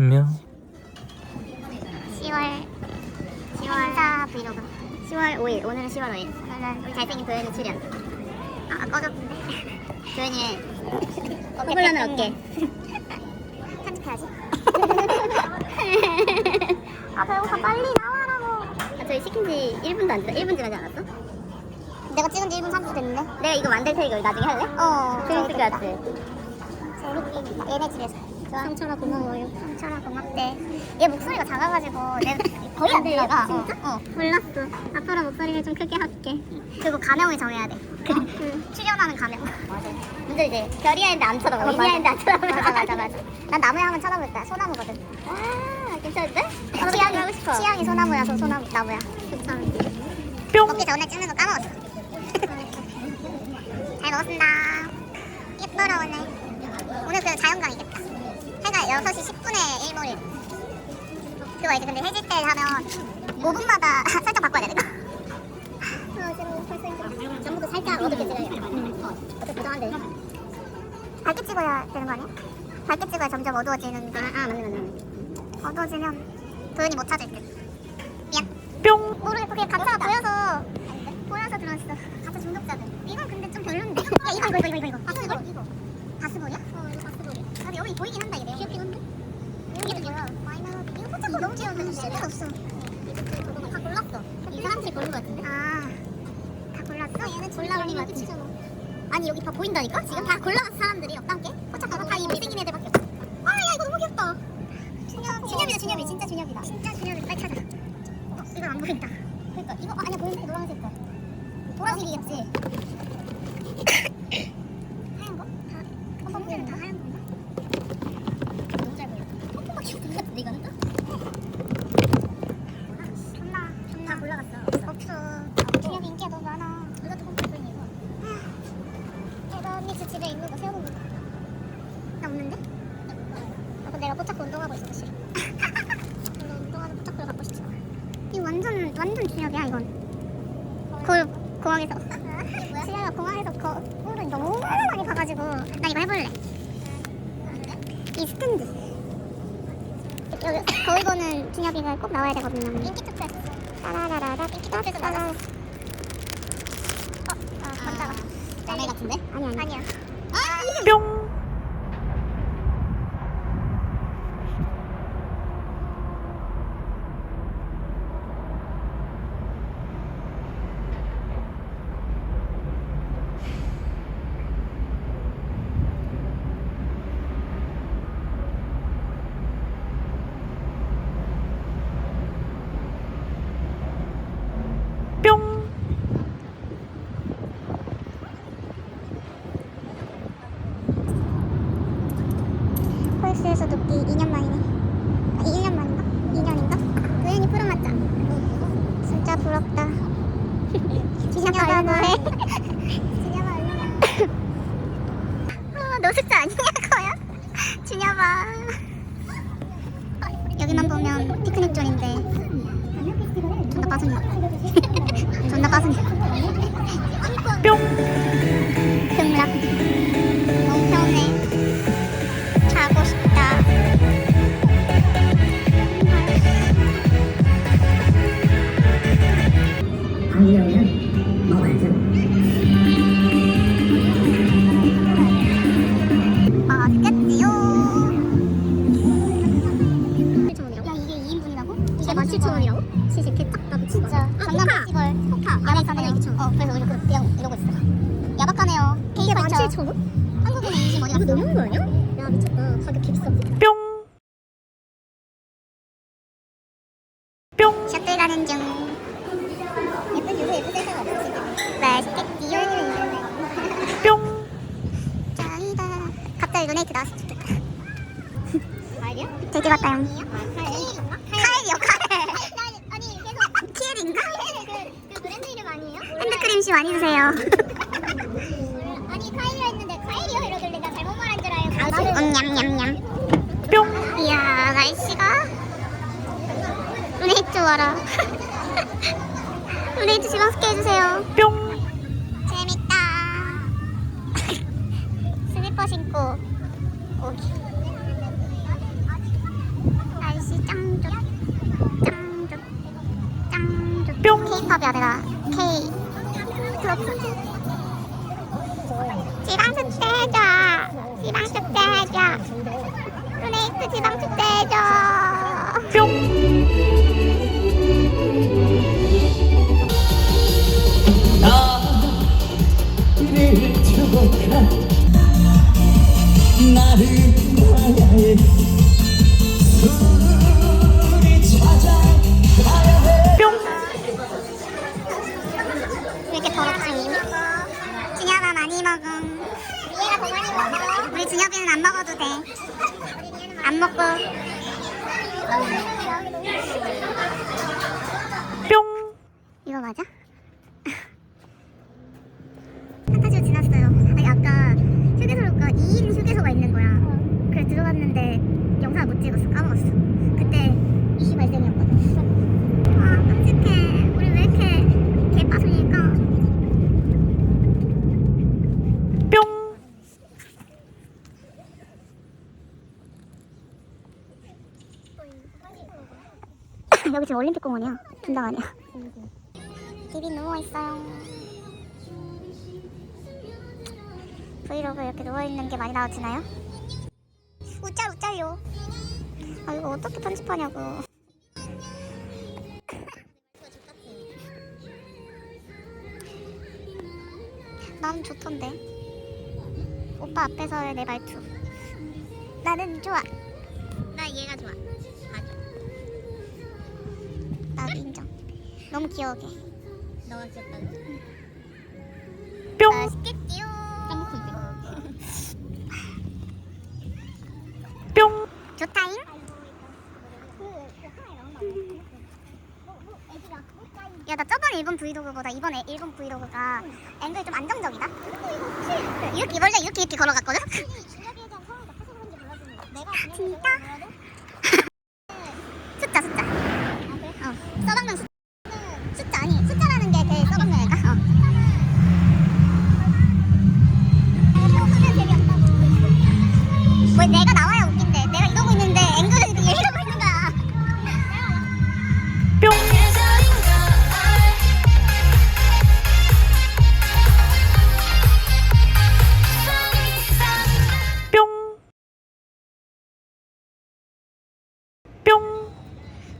명. 10월 10월. 4 브이로그. 10월 5일. 오늘은 10월 5일. 오늘은 우리 잘생긴 도현이 출연. 아 꺼졌는데? 도현이의 허블라는 어깨. 편집해야지. 아 배고파 빨리 나와라고. 아, 저희 시킨 지 1분도 안 됐어 1분 지나지 않았어? 내가 찍은 지 1분 30분 됐는데? 내가 이거 만들 테니까 우리 나중에 할래? 어 재밌을 것 같아. 재밌겠다. 얘네 집에서 성철아 고마워요. 성철아 고맙대. 얘 목소리가 작아가지고 내가 거의 안 들려가? 진짜? 어, 몰랐어. 앞으로 목소리를 좀 크게 할게. 그리고 가명을 정해야 돼. 그, 출연하는 가명. 맞아 근데 이제 별이야인데 안 쳐다보고 이니야인데 안 쳐다보고 맞아 맞아 맞아. 난 나무야 하면 쳐다볼 거야 소나무거든. 와 괜찮은데? 취향이 하고 싶어. 취향이 소나무야서 소나무 나무야. 뿅! 먹기 전에 찍는 거 까먹었어. 잘 먹었습니다. 예뻐라 오늘. 오늘 그 자연광이겠다 해가 6시 10분에 일몰이 그거 이제 근데 해질 때 하면 5분마다 살짝 바꿔야 되는 거 아. 전부 다 살짝 어둡게 찍어야 돼. 어? 밝게 찍어야 되는 거 아니야? 밝게 찍어야 점점 어두워지는 거. 아, 아 맞네, 맞네. 맞네. 어두워지면 도현이 못 찾을 듯. 미안. 뿅 모르겠고 그냥 가짜가 보여서 보여서 들어왔어. 가짜 중독자들. 이건 근데 좀 별론데. 야 이거 이거 이거 이거 이거. 바스볼? 이거. 바스볼이야? 어 이거 바스볼이야. 근데 여기 보이긴 한다 이게. 너무 귀여운데 쓸데가 없어. 다 골랐어. 이 사람들이 고른 거 같은데? 아. 다 골랐어? 얘는 골라올린 거 같은데. 아니 여기 다 보인다니까? 지금 다 골라왔어 사람들이 옆단계. 포착하고 다 이미 생긴 애들밖에 없어. 아 야 이거 너무 귀엽다. 준엽. 준엽이다 준엽이 진짜 준엽이다. 진짜 준엽이 빨리 찾아. 어, 이건 안 보인다. 그러니까 이거 어, 아니야 보이는데 노란색 거. 보라색이겠지. 하얀 거? 다 어, 선물은 다 하얀 건가? 너무 잘 보여. 뽀뽀밖에 없는 것 같은데 이거는 또? 존나 존나 올라갔어. 없어. 준엽이 인기가 너무 많아. 이것도 뽀뽀 보이네 이거. 내가 언니 집 집에 있는 거 세워본 거. 나 없는데? 어, 근데 내가 포착 운동하고 있어서 싫어. 원래 운동하는 포착을 갖고 싶지 않아. 이 완전 완전 준혁이야 이건. 그 공항에서. 준혁이가 공항에서 거 꿀을 너무 많이 봐가지고 나 이거 해볼래. 이 스탠드. 여기 거울 보는 준혁이가 꼭 나와야 되거든요. 인기 투표했어. 따라라라라. 인기 투표에서 나왔어. 어, 아, 깜짝아. 남의 같은데? 아니 아니. 아니야. 4가 넘은 거 아니야? 야 미쳤다. 4가 개비싸 뿅. 뿅. 셔틀 가는 중. 예쁜 요새 예쁜 대사가 없지? 맛있겠지요 뿅. 짱이다. 갑자기 노네이트 나왔으면 좋겠다. 말이야? 되게 왔다용 좋아라. 우리 이제 집안 스케 해주세요. 뿅. 재밌다. 슬리퍼 신고 오기. 날씨 짱 좋. 짱 좋. 짱 좋. 뿅. K-팝이야 내가. K. 트로트. 지방 축제 해줘. 지방 축제 해줘. 플레이트 지방 축제 해줘. 들어갔는데 영상을 못 찍었어. 까먹었어. 그때 이슈 발생이었거든. 아 끔찍해. 우리 왜 이렇게 개빠순일까? 뿅 여기 지금 올림픽 공원이야. 분당 아니야. 집이 누워 있어요. 브이로그 이렇게 누워 있는 게 많이 나와지나요? 웃짤 웃짤요. 아 이거 어떻게 편집하냐고. 난 좋던데. 오빠 앞에서의 내 말투. 나는 좋아. 나 얘가 좋아. 맞아. 나도 인정. 너무 귀여우게. 너가 귀엽다. 뿅 맛있겠지요. 까먹었는데. 뿅 좋다잉. 야, 나 저번 일본 이번에 일본 브이로그가 앵글이 좀 안정적이다. 이렇게 원래 이렇게 이렇게 걸어갔거든. 진짜?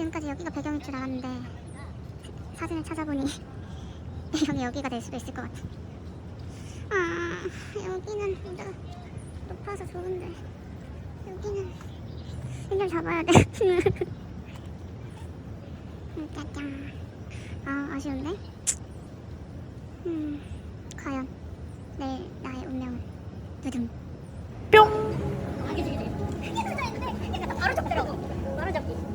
지금까지 여기가 배경일 줄 알았는데 사진을 찾아보니 배경이 여기가 될 수도 있을 것 같아. 아 여기는 진짜 높아서 좋은데 여기는 해결 잡아야 돼. 음, 짜잔. 아 아쉬운데. 음 과연 내나의 운명은 두둥. 뿅 바로 잡더라고. 바로 잡기.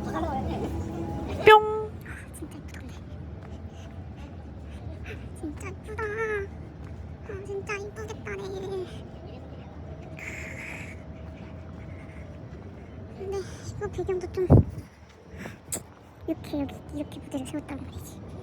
뿅 진짜 이쁘던데. 진짜 이쁘다. 아, 진짜 이쁘겠다 내일. 근데 이거 배경도 좀 이렇게 여기 이렇게 무대를 세웠단 말이지.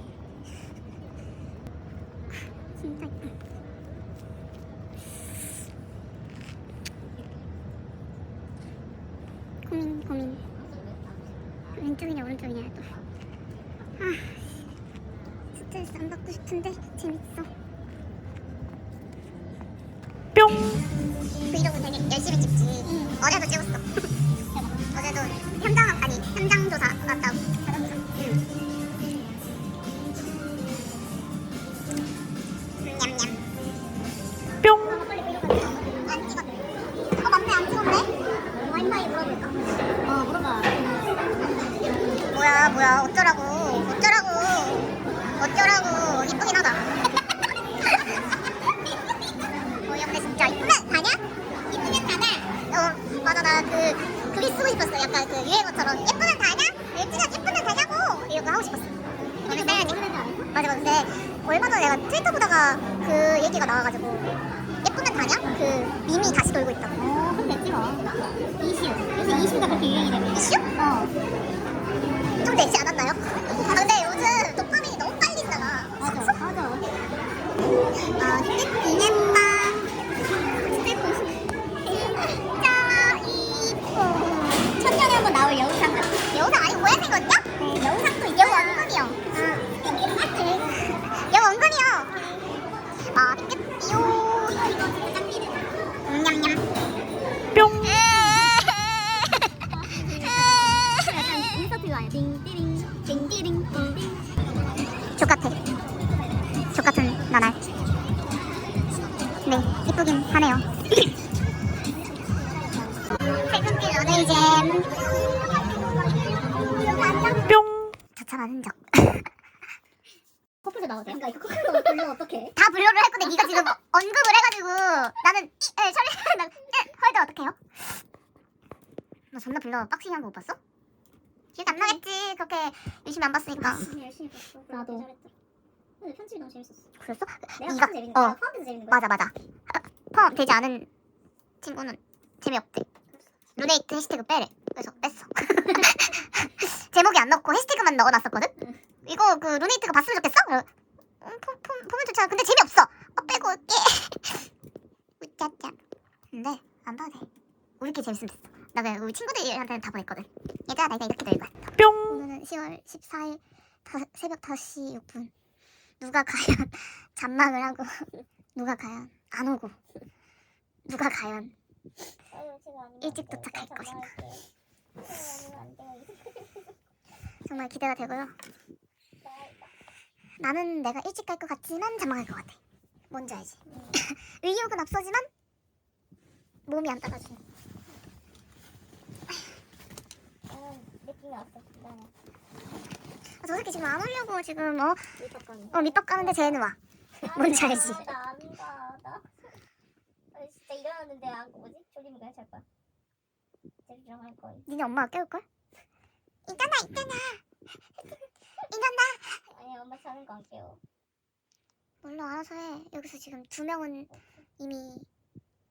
어제도 찍었어. 써야지. 맞아 맞아 근데 얼마 전에 내가 트위터 보다가 그 얘기가 나와가지고 예쁘면 다냐? 그 밈이 다시 돌고 있다고. 어 그럼 됐지 뭐. 이슈. 요새 이슈가 그렇게 유행이 되면. 이슈? 어. 좀 되지 않았나요? 아, 근데 요즘 도파민이 너무 빨리 나가. 맞아, 맞아. 아, 이년만 진 빡치게 한거 못 봤어? 기억 안 나겠지 그렇게 열심히 안 봤으니까 열심히 봤어. 나도. 잘했다. 근데 편집이 너무 재밌었어. 그랬어? 내가 이가- 참 재밌는 어. 거야. 포함돼서 재밌는 거야. 맞아 맞아 아, 포함 되지 않은 친구는 재미없대 루네이트 해시태그 빼래 그래서 뺐어 제목이 안 넣고 해시태그만 넣어놨었거든 이거 그 루네이트가 봤으면 좋겠어? 그래, 음, 보, 보, 보면 좋잖아 근데 재미없어 어, 빼고 올게 우짜짜 근데 안 봐도 돼 우리끼리 재밌으면 됐어 나 그냥 우리 친구들한테는 다 보냈거든 얘들아 나 이거 이렇게 놀 거야 뿅 오늘은 10월 14일 다, 새벽 5시 6분 누가 과연 잔망을 하고 누가 과연 안 오고 누가 과연 일찍. 도착할 나 것인가. 정말 기대가 되고요 나는 내가 일찍 갈 것 같지만 잔망할 것 같아 뭔지 알지? 의욕은 앞서지만 몸이 안 따라주네 아, 느낌이 왔어. 나 아, 저 새끼 지금 안 오려고 지금 어, 밑밥 가는 어 밑밥 가는데 쟤는 와 뭔지 알지? 나안 가. 나. 아, 진짜 일어났는데 안 뭐지? 졸리면 그냥 잘 거야. 제주랑 할 거야. 니네 엄마가 깨울걸? 있잖아 있잖아 있잖아 아니 엄마 자는 거안 깨워. 몰라 알아서 해 여기서 지금 두 명은 이미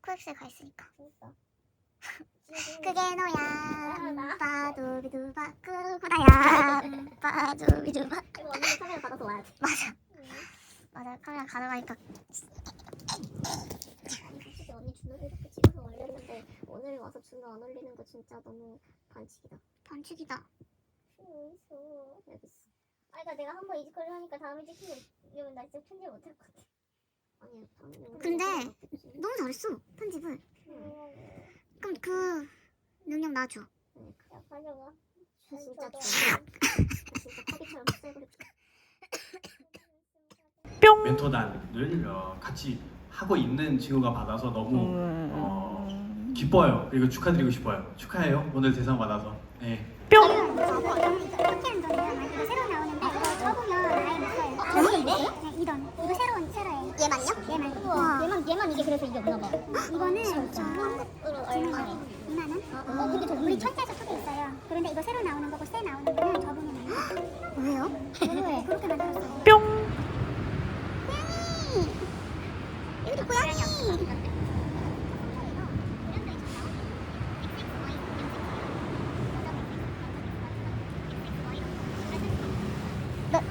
코엑스에 가 있으니까 진짜. 그게 아, 너야 나. 빠두비두바 끄구나야 빠두비두 바 이거 언니 카메라 받아서 와야 돼. 맞아 응. 맞아 카메라 가져가니까 솔직히 언니 준호를 이렇게 찍어서 올렸는데 오늘 와서 준호 안 올리는 거 진짜 너무 반칙이다. 반칙이다? 여기 있어. 아, 그러니까 내가 한번 이직거리 하니까 다음에 찍히면 나 진짜 편집 못할 것 같아. 아니, 근데 너무 잘했어 편집을 그 럼그 능력 놔줘 그냥 빨려가. 진짜. 뿅 멘토단을 어, 같이 하고 있는 친구가 받아서 너무 음. 어, 기뻐요. 그리고 축하드리고 싶어요. 축하해요. 오늘 대상 받아서. 네. 뿅 이렇게는 돈이야 이거 새로 나오는데 이거 써보면 아예 못해요 너무 이던 이거 새로운 새로예요 얘만요? 얘만 우와 얘만 이게 그래서 이게 없나 봐. 이거는 한국 으로 얼마? 2만 원? 어, 근데 더 우리 철자에서 소개 있어요. 그런데 이거 새로 나오는 거고 새 나오는 거는 저분이 만든 왜요? 왜? 그렇게 만들었어요. 뿅 고양이! 여기도 고양이! 너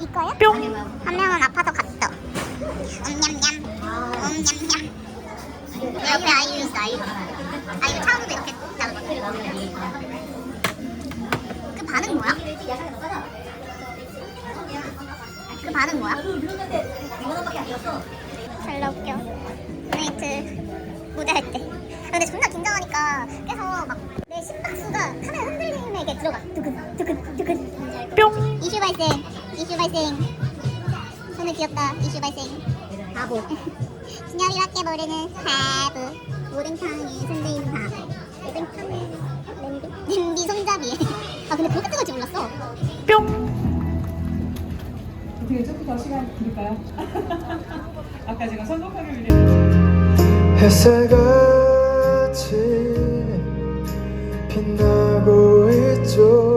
이거야? 뿅. 한 명은 아파서 갔어. 옴냠냠. 옴냠냠. 옆에 아이유 있어, 아이유. 아이유 차은우도 이렇게 나오거든. 그 반응 뭐야? 그 반응 뭐야? 졸라 웃겨. 나이트 무대 할 때. 근데 존나 긴장하니까 계속 막 내 심박수가 카메라 흔들림에게 들어가. 두근, 두근, 두근. 뿅 이슈 발생, 이슈 발생. 오늘 귀엽다, 이슈 발생. 바보. 진열이밖에 모르는 바보. 오뎅탕에 손들이는 바보. 오뎅탕에 냄비? 냄비 손잡이에. 아 근데 그렇게 뜨거울 줄 몰랐어. 뿅 어떻게 조금 더 시간 드릴까요? 아까 제가 선곡하기 위해 햇살같이 빛나고 있죠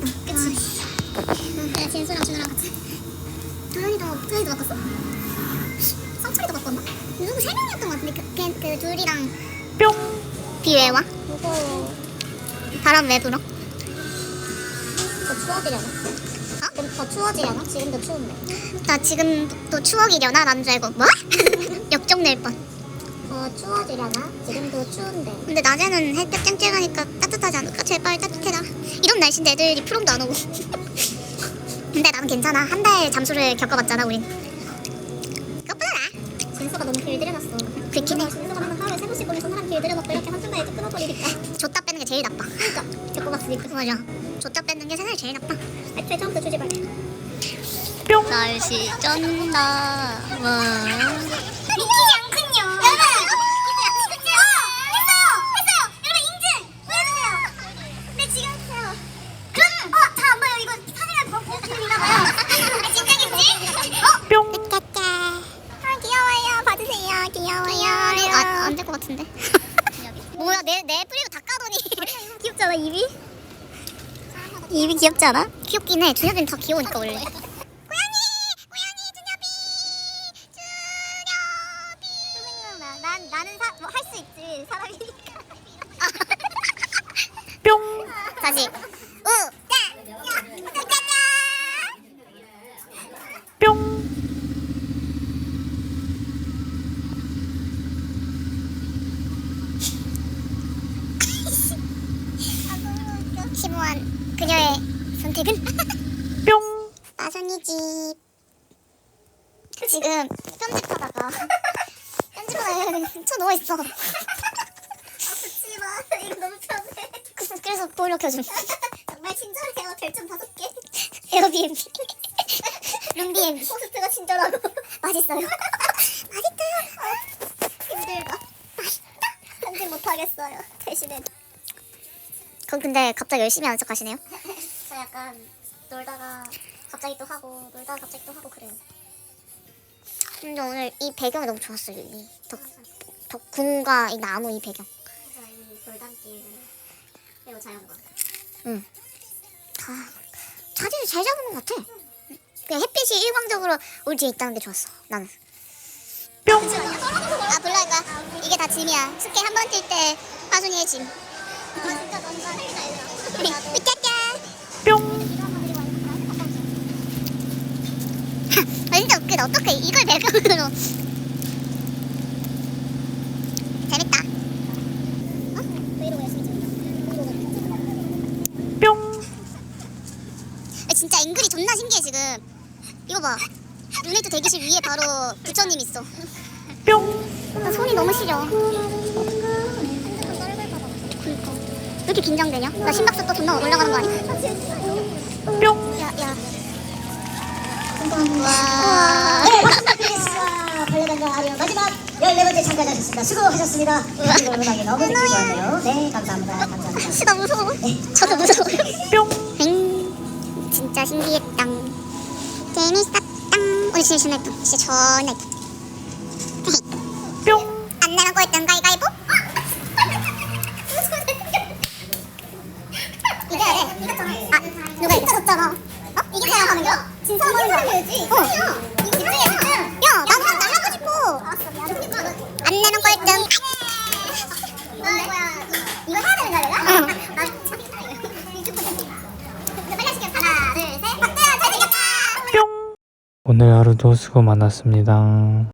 그치? 아, 진수랑 준우랑 같이. 도현이도 도현이도 바꿨어? 성철이도 바꿨나? 누구 세 명이었던 것 같은데 그, 걔, 그 둘이랑 뿅 비왜 와? 무서워. 바람 왜 불어? 저 추워지려나? 어? 더 추워지려나? 지금도 추운데. 나 지금도 추억이려나? 난 줄 알고 뭐? 역적 낼 뻔. 어 추워지려나? 지금도 추운데. 근데 낮에는 햇볕 쨍쨍하니까 따뜻하지 않을까? 제발 따뜻해라. 이런 날씨인데 애들이 프롬도 안 오고. 근데 나는 괜찮아. 한 달 잠수를 겪어봤잖아 우린. 나. 진수가 너무 길들여놨어. 그렇긴 해. 진수가 하면 하루에 세 번씩 걸려서 사람 길들여놓고 이렇게 한 순간에 끊어버리니까. 줬다 뺏는 게 제일 나빠. 그러니까 겪어봤으니까. 맞아. 줬다 뺏는 게 세상에 제일 나빠. 애초에 처음부터 주지 말래. 뿅 날씨 쩐다. 와. 같은데. 뭐야 내 내 뿌리고 닦아더니 귀엽잖아 입이. 입이 귀엽지 않아? 귀엽긴 해. 준엽이는 더 귀여우니까 원래. 고양이! 고양이 준엽이! 준엽이! 생각나. 난 나는 뭐 할 수 있지. 사람이니까. 뿅 다시. 우! 짜! 야! 짜짜! 뿅 심오한 그녀의 선택은 뿅 나선이 집. 지금 편집하다가 편집하다가 쳐 누워 있어. 아 붙지 마. 이거 너무 편해. 그래서 보일러 켜줌. 정말 친절해요. 별점 다섯 개. 에어비앤비. 룸비앤비. 호스트가 친절하고 맛있어요. 맛있다. 힘들다. 맛있다. 편집 못하겠어요. 대신에. 그럼 근데 갑자기 열심히 하는 척 하시네요? 저 약간 놀다가 갑자기 또 하고 놀다가 갑자기 또 하고 그래요. 근데 오늘 이 배경이 너무 좋았어요. 이 덕, 덕 궁과 이 나무 이 배경. 이 돌담길 그리고 자연과. 응. 아, 자리를 잘 잡은 것 같아. 그냥 햇빛이 일광적으로 올 뒤에 있다는 게 좋았어. 나는. 뿅아 블라니까 이게 다 짐이야. 숙회 한번 뛸때 하순이의 짐. 진짜 웃기다. 어떡해 이걸 배경으로. 재밌다. 뿅 아, 진짜 앵글이 존나 신기해 지금. 이거 봐. 루네트 대기실 위에 바로 부처님 있어. 뿅 나 손이 너무 시려. 이렇게 긴장되냐? 나 심박수 또 존나 올라가는 거 아니야? 뿅 야, 야. 와. 벌레단장 아리오 마지막 14번째 참가자셨습니다. 수고하셨습니다. 음악이 너무 듣기 좋았네요. 네, 감사합니다. 감사합니다. 씨, 나 무서워. 저도 무서워요. 뿅 엥. 진짜 신기했다. 재밌었다. 오늘 진짜 신났다. 진짜 존나 했다. 뿅 안 나랑 거였던 가위가위보? 오늘 하루도 수고 많았습니다.